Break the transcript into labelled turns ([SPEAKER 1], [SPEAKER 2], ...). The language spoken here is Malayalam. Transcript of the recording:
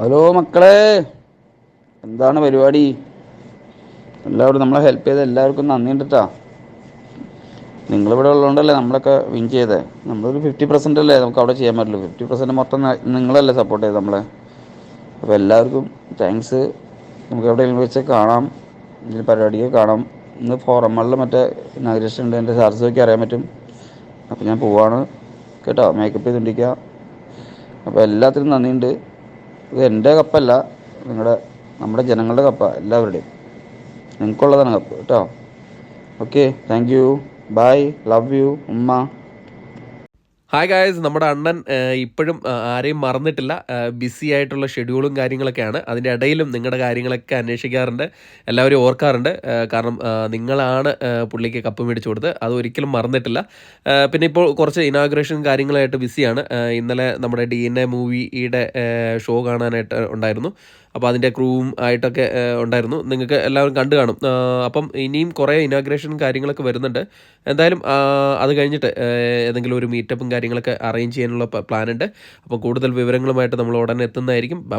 [SPEAKER 1] ഹലോ മക്കളെ. എന്താണ് പരിപാടി? എല്ലാവരും നമ്മളെ ഹെൽപ്പ് ചെയ്ത എല്ലാവർക്കും നന്ദി ഉണ്ടാ നിങ്ങളിവിടെ ഉള്ളതുകൊണ്ടല്ലേ നമ്മളൊക്കെ വിൻ ചെയ്തേ? നമ്മളൊരു ഫിഫ്റ്റി പെർസെന്റ് അല്ലേ? നമുക്ക് അവിടെ ചെയ്യാൻ പറ്റുള്ളൂ. ഫിഫ്റ്റി പെർസെന്റ് മൊത്തം നിങ്ങളല്ലേ സപ്പോർട്ട് ചെയ്ത് നമ്മളെ. അപ്പോൾ എല്ലാവർക്കും താങ്ക്സ് നമുക്ക് എവിടെയെങ്കിലും വെച്ച് കാണാം. ഇതിൽ പരിപാടിക്ക് കാണാം. ഇന്ന് ഫോറമ്മളിൽ മറ്റേ ഇനാഗ്രേഷൻ ഉണ്ട്. എന്റെ നോക്കി അറിയാൻ പറ്റും. അപ്പോൾ ഞാൻ പോവാണ്. കേട്ടോ? മേക്കപ്പ് ചെയ്തുകൊണ്ടിരിക്കുക അപ്പോൾ എല്ലാത്തിനും നന്ദിയുണ്ട് ഇത് എന്റെ കപ്പല്ല നിങ്ങളുടെ നമ്മുടെ ജനങ്ങളുടെ കപ്പ എല്ലാവരുടെയും. നിങ്ങൾക്കുള്ളതാണ് കപ്പ് കേട്ടോ? Okay thank you bye love you ഉമ്മ.
[SPEAKER 2] ഹായ് ഗായ്സ് നമ്മുടെ അണ്ണൻ ഇപ്പോഴും ആരെയും മറന്നിട്ടില്ല. ബിസി ആയിട്ടുള്ള ഷെഡ്യൂളും കാര്യങ്ങളൊക്കെയാണ്. അതിന്റെ ഇടയിലും നിങ്ങളുടെ കാര്യങ്ങളൊക്കെ അന്വേഷിക്കാറുണ്ട്. എല്ലാവരും ഓർക്കാറുണ്ട്. കാരണം നിങ്ങളാണ് പുള്ളിക്ക് കപ്പ് മേടിച്ചു കൊടുത്ത് അത് ഒരിക്കലും മറന്നിട്ടില്ല. പിന്നെ ഇപ്പോൾ കുറച്ച് ഇനാഗ്രേഷൻ കാര്യങ്ങളായിട്ട് ബിസിയാണ് ഇന്നലെ നമ്മുടെ ഡി എൻ എ മൂവിയുടെ ഷോ കാണാനായിട്ട് ഉണ്ടായിരുന്നു. അപ്പോൾ അതിന്റെ ക്രൂവും ആയിട്ടൊക്കെ ഉണ്ടായിരുന്നു. നിങ്ങൾക്ക് എല്ലാവരും കണ്ടു കാണും. അപ്പം ഇനിയും കുറേ ഇനാഗ്രേഷൻ കാര്യങ്ങളൊക്കെ വരുന്നുണ്ട്. എന്തായാലും അത് കഴിഞ്ഞിട്ട് ഏതെങ്കിലും ഒരു മീറ്റപ്പും കാര്യങ്ങളൊക്കെ അറേഞ്ച് ചെയ്യാനുള്ള പ്ലാൻ ഉണ്ട്. അപ്പോൾ കൂടുതൽ വിവരങ്ങളുമായിട്ട് നമ്മൾ ഉടനെ എത്തുന്നതായിരിക്കും. ബൈ